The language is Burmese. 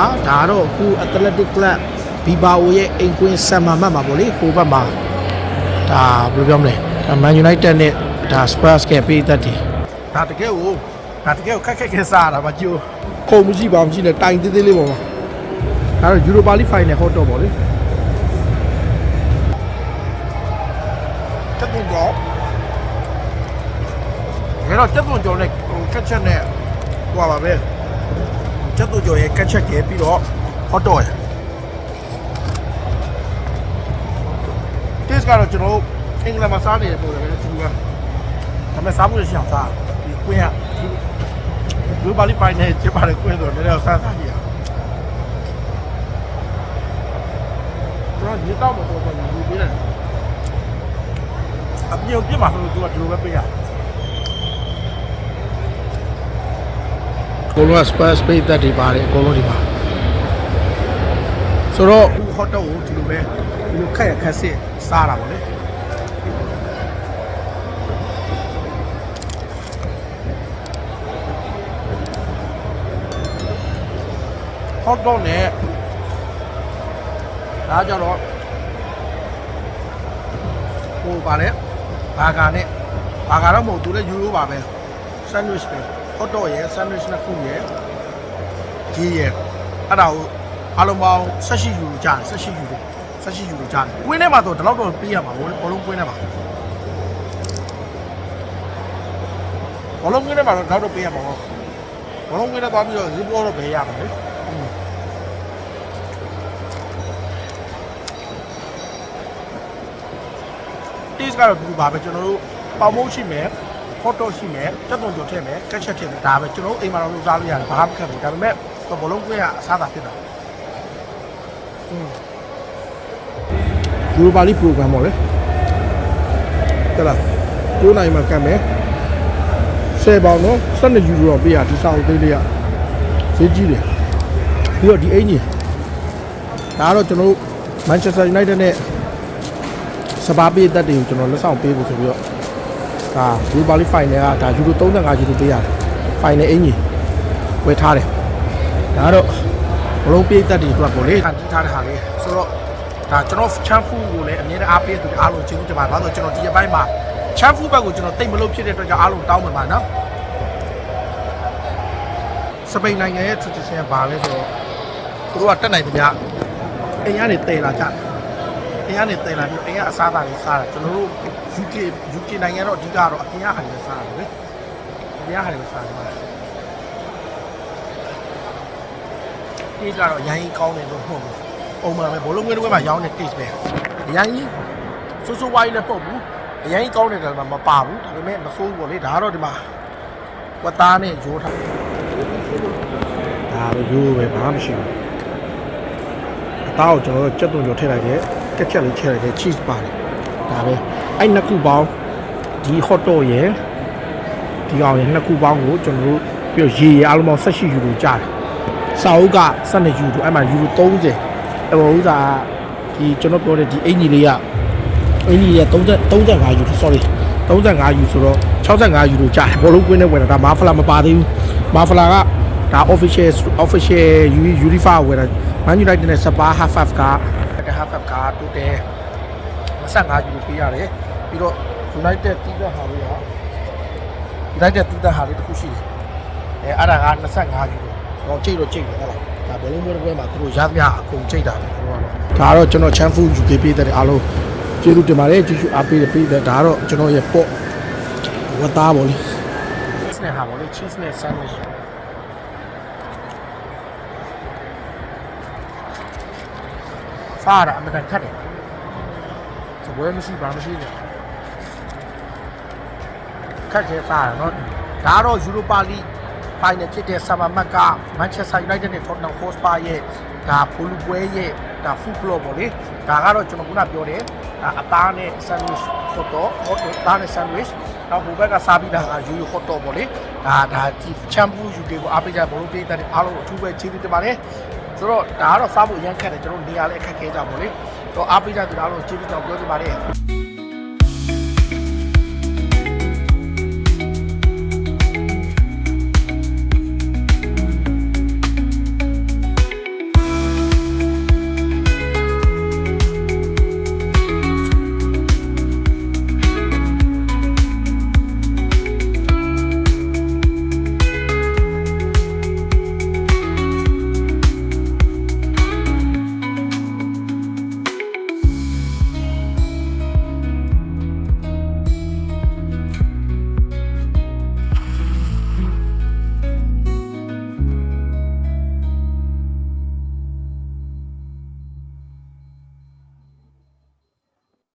ဒါကတော့အခု Athletic Club Bilbao ရဲ့အိမ်ကွင်းဆမ်မာမတ်မှာပေါ့လေဟိုဘက်မှာဒါဘယ်လိုပြောမလဲဒါ Man United နဲ့ဒါ Spurs ကပေးတတ်တယ်ဒါတကယ်ကိုဒါတကယ်ကိုခက်ခက်ခဲစားတာပါကြိုးခုံမရှိပါမရှိနဲ့တိုင်သေးသေးလေးပေါ့မှာဒါတော့ Europa League Final ဟောတော့ပေါ့လေတက်ကုန်တော့ငါတော့တက်ကုန်ကြော်နဲ့ဟိုကက်ချက်နဲ့ဟိုပါပဲတ က်ကုန်ကြော်ရဲ့ကက်ချက်ကဲပြီးတော့ဟောတော့ရတစ်ကတော့ကျွန်တော်တို့အင်္ဂလန်မှာစားနေတယ်ပုံစံပဲသူကဒါပေမဲ့စားဖို့ရှိအောင်စားဒီကွင်းကလူပါလီပိုင်နေချပါတဲ့ကွင်းဆိုတော့လည်းစားစားကြည့်ရအောင်ကျွန်တော်ဒီတော့မပေါ်ဘူးလူပြတယ်အပြုံပြမှာဆိုတော့သူကဒီလိုပဲပေးရကို လိုစပတ်စပေးတတ်ဒီပါတယ်အကုန်လုံးဒီပါဆိုတော့ဟိုတော့ဒီလိုပဲဒီလိုခက်ရခက်စစ်စားတာပါလေဟော့တော့နဲ့ဒါကြတော့ဟိုပါလေဘာကာနဲ့ဘာကာတော့မဟုတ်သူလည်းယူရိုပါပဲ ဆန်ဒ်ဝစ်ပဲဟော့တော့ရဲ့ဆန်ဒ်ဝစ်နှစ်ခုရဲ့ကြီးရဲ့အဲ့ဒါကိုအလုံးပေါင်း18ယူရိုကြာတယ်18ယူရို18ယူရိုကြာတယ်ကွင်းထဲမှာတော့ဒီလောက်တော့ပေးရမှာဘောလုံးကွင်းထဲမှာဘောလုံးကွင်းထဲမှာတော့တော့ပေးရမှာပေါ့ဘောလုံးကွင်းထဲသွားပြီးတော့ဈေးပေါ်တော့ပေးရမှာလေ taste ကတော့ဒီလိုပါပဲကျွန်တော်တို့ပေါင်မုတ်ရှိမယ် hot dog ရှိမယ်တက်တုံကြော်ထည့်မယ်ကက်ချက်ထည့်မယ်ဒါပဲကျွန်တော်တို့အိမ်မှာတော့လုပ်စားလို့ရတယ်ဘာမှမခက်ဘူးဒါပေမဲ့ဘလုံးကွင်းကအစားသာဖြစ်တာอืมယူရိုပါလီ program ပေါ့လေတလား9နိုင်မှာကတ်မယ်10ပေါင်တော့12ယူရိုတော့ပေးရဒီဆောင်သေးလေးကဈေးကြီးတယ်ပြီးတော့ဒီအင်ကြီးဒါကတော့ကျွန်တော်တို့ Manchester United နဲ့စပါးပေးတက်တွေကိုကျွန်တော်လက်ဆောင်ပေးဖို့ဆိုပြီးတော့ ဒါယူပါလီဖိုင်နယ်ကဒါယူရို35ယူရိုပေးရတယ်ဖိုင်နယ်အင်ကြီးဝယ်ထားတယ်ဒါကတော့ဘလုံးပေးတက်တွေအတွက်ပေါ့လေခံထားတဲ့ဟာလေးဆိုတော့ဒါကျွန်တော်ချမ်းဖူးကိုလည်းအမြဲတမ်းအားပေးသူအားလုံးကျေးဇူးတင်ပါတယ်ဘာလို့လဲကျွန်တော်ဒီအပိုင်းမှာချမ်းဖူးဘက်ကိုကျွန်တော်တိတ်မလို့ဖြစ်တဲ့အတွက်ကြောင့်အားလုံးတောင်းပန်ပါနော်စပိန်နိုင်ငံရဲ့ tradition ကဘာလဲဆိုတော့သူတို့ကတက်နိုင်တယ်များအိမ်ကနေတည်လာကြတယ် အင်းကနေတင်လာပြီးအင်းကအစားအသောက်တွေစားတာကျွန်တော်တို့ UK UK နိုင်ငံတော့အဓိကတော့အင်းအားဟာတွေစားတာလေအင်းအားဟာတွေစားတယ်ဒီကတော့ရိုင်းကောင်းတယ်လို့ဟုတ်ဘူးပုံမှန်ပဲဘောလုံးငွေတွေမှာရောင်းတဲ့ taste ပဲရိုင်းဆိုးဆိုးဝိုင်းလည်းပုတ်ဘူးအရိုင်းကောင်းတယ်လည်းမပါဘူးဒါပေမဲ့မဆိုးဘူးပေါ့လေဒါကတော့ဒီမှာဝတ်သားနဲ့ရိုးထားဒါပဲရိုးပဲဘာမှမရှိဘူးအသားကိုကျွန်တော်တို့ကြက်သွန်ကြော်ထည့်လိုက်တယ် ကက်ချက်လေးထည့်လိုက်တယ် cheese ပါတယ်ဒါပဲအဲ့နှစ်ခုပေါင်းဒီ hot dog ရယ်ဒီကောင်ရယ်နှစ်ခုပေါင်းကိုကျွန်တော်တို့ပြီးတော့ရေရအားလုံးပေါင်း18ယူရိုကျတယ်စာအုပ်က12ယူရိုအဲ့မှာယူရို30အဲ့ဟိုဥစားဒီကျွန်တော်ပြောတဲ့ဒီအင်ကြီးလေးကအင်ကြီးရ30 35ယူရို sorry 35ယူဆိုတော့65ယူရိုကျတယ်ဘောလုံးကွင်းနဲ့ဝင်တာဒါမာဖလာမပါသေးဘူးမာဖလာကဒါ official official UEFA ဝယ်တာ Man United နဲ့စပါ half half က half half ကတူတယ်25ယူပေးရတယ်ပြီးတော့ United တီးတဲ့ဟာလေးက United တီးတဲ့ဟာလေးတစ်ခုရှိတယ်အဲအဲ့ဒါက25ယူတော့ချိန်တော့ချိန်တယ်ဟုတ်လားဒါဘယ်လိုမျိုးပဲမှာသူတို့ရသမျှအကုန်ချိန်တာတယ်သူတို့ကတော့ဒါတော့ကျွန်တော် Chan Fu UK ပေးတဲ့အားလုံးကျေးဇူးတင်ပါတယ်ကျေးဇူးအားပေးတယ်ပေးတယ်ဒါကတော့ကျွန်တော်ရဲ့ပေါ့ဝတ်သားပေါ့လေ cheese နဲ့ဟာပေါ့လေ cheese နဲ့ sandwich စားရတာအမှန်တန်ခတ်တယ်စပွဲမရှိပါမရှိနဲ့ခတ်ခဲစားရနော်ဒါတော့ယူရိုပါလိဖိုင်နယ်ဖြစ်တဲ့ဆာမာမတ်ကမန်ချက်စတာယူနိုက်တက်နဲ့ထော့တနမ်ဟော့စပါရဲ့ဒါဖိုလူပွဲရဲ့ဒါဖူကလော့ပေါ့လေဒါကတော့ကျွန်တော်ခုနပြောတယ်ဒါအသားနဲ့ဆန်ဒ်ဝစ်ဟော့တော့ဟော့တော့သားနဲ့ဆန်ဒ်ဝစ်နောက်ဟိုဘက်ကစားပြီးတာကယူရိုဟော့တော့ပေါ့လေဒါဒါဒီချမ်ပူယူကေကိုအားပေးကြဘလို့ပေးတဲ့အားလုံးအထူးပဲကျေးဇူးတင်ပါတယ် ဆိုတော့ဒါကတော့စားဖို့အရင်ခက်တယ်ကျွန်တော်နေရာလည်းအခက်ခဲကြပါလို့လေတော့အားပေးကြသူအားလုံးကျေးဇူးကြောင့်ပြောချင်ပါတယ်